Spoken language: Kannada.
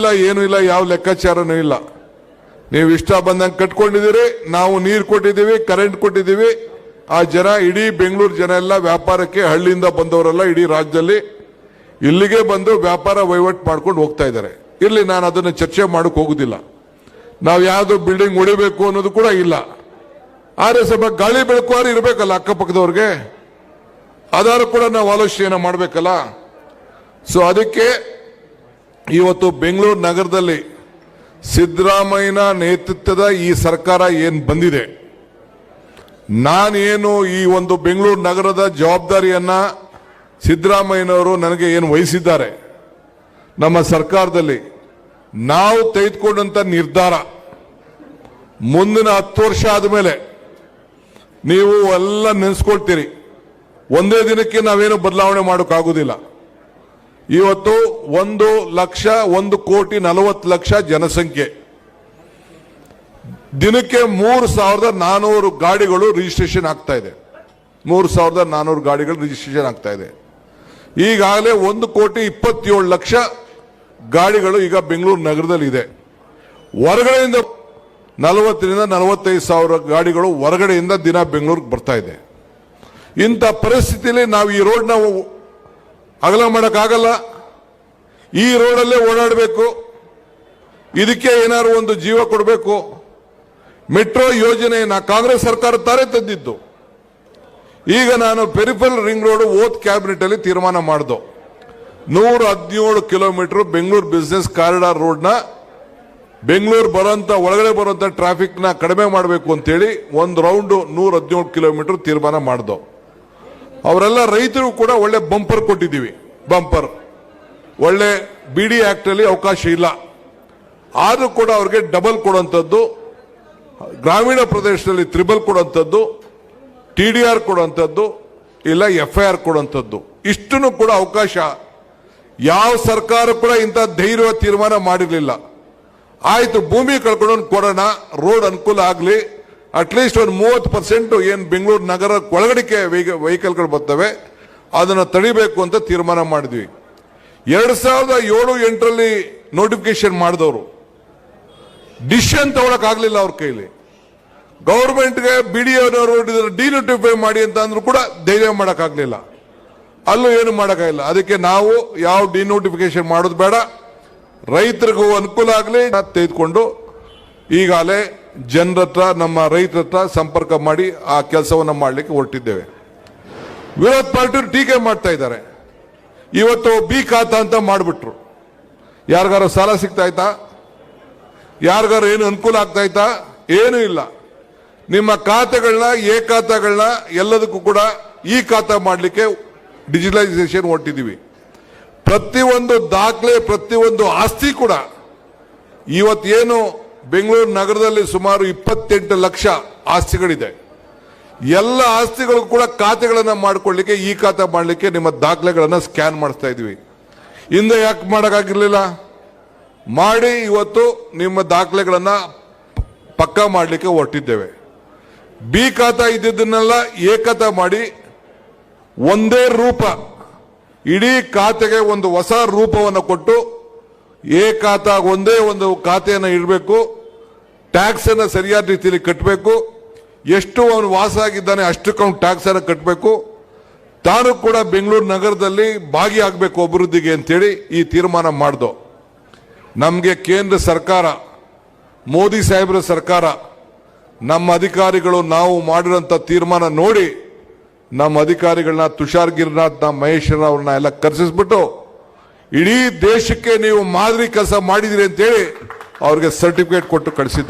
ಇಲ್ಲ, ಏನು ಇಲ್ಲ, ಯಾವ ಲೆಕ್ಕಾಚಾರನೂ ಇಲ್ಲ. ನೀವು ಇಷ್ಟ ಬಂದಂಗೆ ಕಟ್ಕೊಂಡಿದ್ದೀರಿ, ನಾವು ನೀರು ಕೊಟ್ಟಿದ್ದೀವಿ ಕರೆಂಟ್ ಕೊಟ್ಟಿದ್ದೀವಿ. ಆ ಜನ ಇಡೀ ಬೆಂಗಳೂರು ಜನ ಎಲ್ಲ ವ್ಯಾಪಾರಕ್ಕೆ ಹಳ್ಳಿಯಿಂದ ಬಂದವರೆಲ್ಲ ಇಡೀ ರಾಜ್ಯದಲ್ಲಿ ಇಲ್ಲಿಗೆ ಬಂದು ವ್ಯಾಪಾರ ವಹಿವಾಟು ಮಾಡ್ಕೊಂಡು ಹೋಗ್ತಾ ಇದ್ದಾರೆ. ಇಲ್ಲಿ ನಾನು ಅದನ್ನು ಚರ್ಚೆ ಮಾಡೋಕೆ ಹೋಗುದಿಲ್ಲ. ನಾವು ಯಾವುದು ಬಿಲ್ಡಿಂಗ್ ಹೊಡಿಬೇಕು ಅನ್ನೋದು ಕೂಡ ಇಲ್ಲ. ಆದರೆ ಸ್ವಲ್ಪ ಗಾಳಿ ಬೆಳಕು ಆದ್ರೆ ಇರಬೇಕಲ್ಲ ಅಕ್ಕಪಕ್ಕದವ್ರಿಗೆ? ಅದಾರು ಕೂಡ ನಾವು ಆಲೋಚನೆ ಮಾಡಬೇಕಲ್ಲ? ಸೊ ಅದಕ್ಕೆ ಇವತ್ತು ಬೆಂಗಳೂರು ನಗರದಲ್ಲಿ ಸಿದ್ದರಾಮಯ್ಯನ ನೇತೃತ್ವದ ಈ ಸರ್ಕಾರ ಏನು ಬಂದಿದೆ? ನಾನೇನು ಈ ಒಂದು ಬೆಂಗಳೂರು ನಗರದ ಜವಾಬ್ದಾರಿಯನ್ನು ಸಿದ್ದರಾಮಯ್ಯನವರು ನನಗೆ ಏನು ವಹಿಸಿದ್ದಾರೆ? ನಮ್ಮ ಸರ್ಕಾರದಲ್ಲಿ ನಾವು ತೆಗೆದುಕೊಂಡಂಥ ನಿರ್ಧಾರ ಮುಂದಿನ ಹತ್ತು ವರ್ಷ ಆದಮೇಲೆ ನೀವು ಎಲ್ಲ ನೆನೆಸ್ಕೊಳ್ತೀರಿ. ಒಂದೇ ದಿನಕ್ಕೆ ನಾವೇನು ಬದಲಾವಣೆ ಮಾಡೋಕ್ಕಾಗೋದಿಲ್ಲ. ಇವತ್ತು ಒಂದು ಲಕ್ಷ, ಒಂದು ಕೋಟಿ ನಲವತ್ತು ಲಕ್ಷ ಜನಸಂಖ್ಯೆ. ದಿನಕ್ಕೆ ಮೂರು ಸಾವಿರದ ನಾನೂರು ಗಾಡಿಗಳು ರಿಜಿಸ್ಟ್ರೇಷನ್ ಆಗ್ತಾ ಇದೆ. ಮೂರು ಸಾವಿರದ ನಾನೂರು ಗಾಡಿಗಳು ರಿಜಿಸ್ಟ್ರೇಷನ್ ಆಗ್ತಾ ಇದೆ. ಈಗಾಗಲೇ ಒಂದು ಕೋಟಿ ಇಪ್ಪತ್ತೇಳು ಲಕ್ಷ ಗಾಡಿಗಳು ಈಗ ಬೆಂಗಳೂರು ನಗರದಲ್ಲಿ ಇದೆ ಹೊರಗಡೆಯಿಂದ ನಲವತ್ತರಿಂದ ನಲವತ್ತೈದು ಸಾವಿರ ಗಾಡಿಗಳು ಹೊರಗಡೆಯಿಂದ ದಿನ ಬೆಂಗಳೂರಿಗೆ ಬರ್ತಾ ಇದೆ. ಇಂಥ ಪರಿಸ್ಥಿತಿಯಲ್ಲಿ ನಾವು ಈ ರೋಡ್ ನಾವು ಅಗಲ ಮಾಡೋಕ್ಕಾಗಲ್ಲ. ಈ ರೋಡಲ್ಲೇ ಓಡಾಡಬೇಕು. ಇದಕ್ಕೆ ಏನಾದ್ರು ಒಂದು ಜೀವ ಕೊಡಬೇಕು. ಮೆಟ್ರೋ ಯೋಜನೆಯನ್ನು ಕಾಂಗ್ರೆಸ್ ಸರ್ಕಾರ ತಾರೆ ತಂದಿದ್ದು ಈಗ ನಾನು ಪೆರಿಫಲ್ ರಿಂಗ್ ರೋಡ್ ಓತ್ ಕ್ಯಾಬಿನೆಟ್ ಅಲ್ಲಿ ತೀರ್ಮಾನ ಮಾಡ್ದು. ನೂರ ಹದಿನೇಳು ಕಿಲೋಮೀಟರ್ ಬೆಂಗಳೂರು ಬಿಸ್ನೆಸ್ ಕಾರಿಡಾರ್ ರೋಡ್ನ ಬೆಂಗಳೂರು ಬರೋಂಥ, ಒಳಗಡೆ ಬರುವಂತ ಟ್ರಾಫಿಕ್ನ ಕಡಿಮೆ ಮಾಡಬೇಕು ಅಂತೇಳಿ ಒಂದು ರೌಂಡ್ ನೂರ ಹದಿನೇಳು ಕಿಲೋಮೀಟರ್ ತೀರ್ಮಾನ ಮಾಡ್ದು. ಅವರೆಲ್ಲ ರೈತರು ಕೂಡ ಒಳ್ಳೆ ಬಂಪರ್ ಕೊಟ್ಟಿದ್ದೀವಿ. ಬಂಪರ್. ಒಳ್ಳೆ ಬಿ ಡಿ ಆಕ್ಟ್ ಅಲ್ಲಿ ಅವಕಾಶ ಇಲ್ಲ. ಆದರೂ ಕೂಡ ಅವ್ರಿಗೆ ಡಬಲ್ ಕೊಡುವಂಥದ್ದು ಗ್ರಾಮೀಣ ಪ್ರದೇಶದಲ್ಲಿ ತ್ರಿಬಲ್ ಕೊಡುವಂಥದ್ದು ಟಿ ಡಿ ಆರ್ ಕೊಡುವಂಥದ್ದು ಇಲ್ಲ ಎಫ್ ಐ ಆರ್ ಕೊಡುವಂಥದ್ದು ಇಷ್ಟನ್ನು ಕೂಡ ಅವಕಾಶ ಯಾವ ಸರ್ಕಾರ ಕೂಡ ಇಂಥ ಧೈರ್ಯ ತೀರ್ಮಾನ ಮಾಡಿರಲಿಲ್ಲ. ಆಯಿತು, ಭೂಮಿ ಕಳ್ಕೊಂಡು ಕೊಡೋಣ, ರೋಡ್ ಅನುಕೂಲ ಆಗಲಿ ಅಟ್ಲೀಸ್ಟ್ ಒಂದು ಮೂವತ್ತು ಪರ್ಸೆಂಟ್ ಏನು ಬೆಂಗಳೂರು ನಗರ ಒಳಗಡಿಕೆ ವೆಹಿಕಲ್ಗಳು ಬರ್ತವೆ, ಅದನ್ನು ತಡಿಬೇಕು ಅಂತ ತೀರ್ಮಾನ ಮಾಡಿದ್ವಿ. ಎರಡು ಸಾವಿರದ ಏಳು ಎಂಟರಲ್ಲಿ ನೋಟಿಫಿಕೇಶನ್ ಮಾಡಿದವರು. ಡಿಸಿಷನ್ ತಗೊಳಕ್ ಆಗ್ಲಿಲ್ಲ ಅವ್ರ ಕೈಲಿ. ಗೌರ್ಮೆಂಟ್ಗೆ ಬಿ ಡಿ ಡಿನೋಟಿಫೈ ಮಾಡಿ ಅಂತ ಅಂದ್ರೂ ಕೂಡ ಧೈರ್ಯ ಮಾಡೋಕ್ಕಾಗಲಿಲ್ಲ ಅಲ್ಲೂ ಏನು ಮಾಡೋಕ್ಕಾಗಿಲ್ಲ ಅದಕ್ಕೆ ನಾವು ಯಾವ ಡಿನೋಟಿಫಿಕೇಶನ್ ಮಾಡೋದು ಬೇಡ. ರೈತರಿಗೂ ಅನುಕೂಲ ಆಗಲಿ, ತೆಗೆದುಕೊಂಡು ಈಗಾಗಲೇ ಜನರ ಹತ್ರ ನಮ್ಮ ರೈತರ ಹತ್ರ ಸಂಪರ್ಕ ಮಾಡಿ ಆ ಕೆಲಸವನ್ನು ಮಾಡಲಿಕ್ಕೆ ಹೊರಟಿದ್ದೇವೆ. ವಿರೋಧ ಪಾರ್ಟಿ ಟೀಕೆ ಮಾಡ್ತಾ ಇದ್ದಾರೆ. ಇವತ್ತು ಬಿ ಖಾತಾ ಅಂತ ಮಾಡಿಬಿಟ್ರು. ಯಾರಿಗಾರ ಸಾಲ ಸಿಗ್ತಾ ಇತ್ತಾ? ಯಾರಿಗಾರ ಏನು ಅನುಕೂಲ ಆಗ್ತಾ ಇತ್ತಾ? ಏನೂ ಇಲ್ಲ. ನಿಮ್ಮ ಖಾತೆಗಳನ್ನ ಎ ಖಾತಾಗಳನ್ನ ಎಲ್ಲದಕ್ಕೂ ಕೂಡ ಈ ಖಾತಾ ಮಾಡಲಿಕ್ಕೆ ಡಿಜಿಟಲೈಸೇಷನ್ ಹೊರಟಿದ್ದೀವಿ. ಪ್ರತಿಯೊಂದು ದಾಖಲೆ, ಪ್ರತಿಯೊಂದು ಆಸ್ತಿ ಕೂಡ ಇವತ್ತೇನು ಬೆಂಗಳೂರು ನಗರದಲ್ಲಿ ಸುಮಾರು ಇಪ್ಪತ್ತೆಂಟು ಲಕ್ಷ ಆಸ್ತಿಗಳಿದೆ. ಎಲ್ಲ ಆಸ್ತಿಗಳು ಕೂಡ ಖಾತೆಗಳನ್ನು ಮಾಡಿಕೊಳ್ಳಿಕ್ಕೆ, ಈ ಖಾತೆ ಮಾಡಲಿಕ್ಕೆ ನಿಮ್ಮ ದಾಖಲೆಗಳನ್ನು ಸ್ಕ್ಯಾನ್ ಮಾಡಿಸ್ತಾ ಇದ್ವಿ ಹಿಂದೆ ಯಾಕೆ ಮಾಡೋಕ್ಕಾಗಿರಲಿಲ್ಲ? ಮಾಡಿ ಇವತ್ತು ನಿಮ್ಮ ದಾಖಲೆಗಳನ್ನು ಪಕ್ಕಾ ಮಾಡಲಿಕ್ಕೆ ಹೊರಟಿದ್ದೇವೆ. ಬಿ ಖಾತಾ ಇದ್ದಿದ್ದನ್ನೆಲ್ಲ ಎ ಮಾಡಿ ಒಂದೇ ರೂಪ, ಇಡೀ ಖಾತೆಗೆ ಒಂದು ಹೊಸ ರೂಪವನ್ನು ಕೊಟ್ಟು ಏಕಾತ ಒಂದೇ ಒಂದು ಖಾತೆಯನ್ನು ಇಡಬೇಕು. ಟ್ಯಾಕ್ಸ್ ಅನ್ನ ಸರಿಯಾದ ರೀತಿಯಲ್ಲಿ ಕಟ್ಟಬೇಕು ಎಷ್ಟು ಅವನು ವಾಸ ಆಗಿದ್ದಾನೆ ಅಷ್ಟಕ್ಕೆ ಅವನು ಟ್ಯಾಕ್ಸ್ ಅನ್ನು ಕಟ್ಟಬೇಕು ತಾನು ಕೂಡ ಬೆಂಗಳೂರು ನಗರದಲ್ಲಿ ಭಾಗಿಯಾಗಬೇಕು ಅಭಿವೃದ್ಧಿಗೆ ಅಂತೇಳಿ ಈ ತೀರ್ಮಾನ ಮಾಡ್ದು. ನಮಗೆ ಕೇಂದ್ರ ಸರ್ಕಾರ, ಮೋದಿ ಸಾಹೇಬರ ಸರ್ಕಾರ, ನಮ್ಮ ಅಧಿಕಾರಿಗಳು ನಾವು ಮಾಡಿರೋಂಥ ತೀರ್ಮಾನ ನೋಡಿ ನಮ್ಮ ಅಧಿಕಾರಿಗಳನ್ನ ತುಷಾರ್ ಗಿರಿನಾಥ್ ಮಹೇಶ್ವರ ಅವ್ರನ್ನ ಎಲ್ಲ ಕರೆಸಿಸ್ಬಿಟ್ಟು ಇಡೀ ದೇಶಕ್ಕೆ ನೀವು ಮಾದರಿ ಕೆಲಸ ಮಾಡಿದಿರಿ ಅಂತೇಳಿ ಅವ್ರಿಗೆ ಸರ್ಟಿಫಿಕೇಟ್ ಕೊಟ್ಟು ಕಳಿಸಿದ್ದಾರೆ.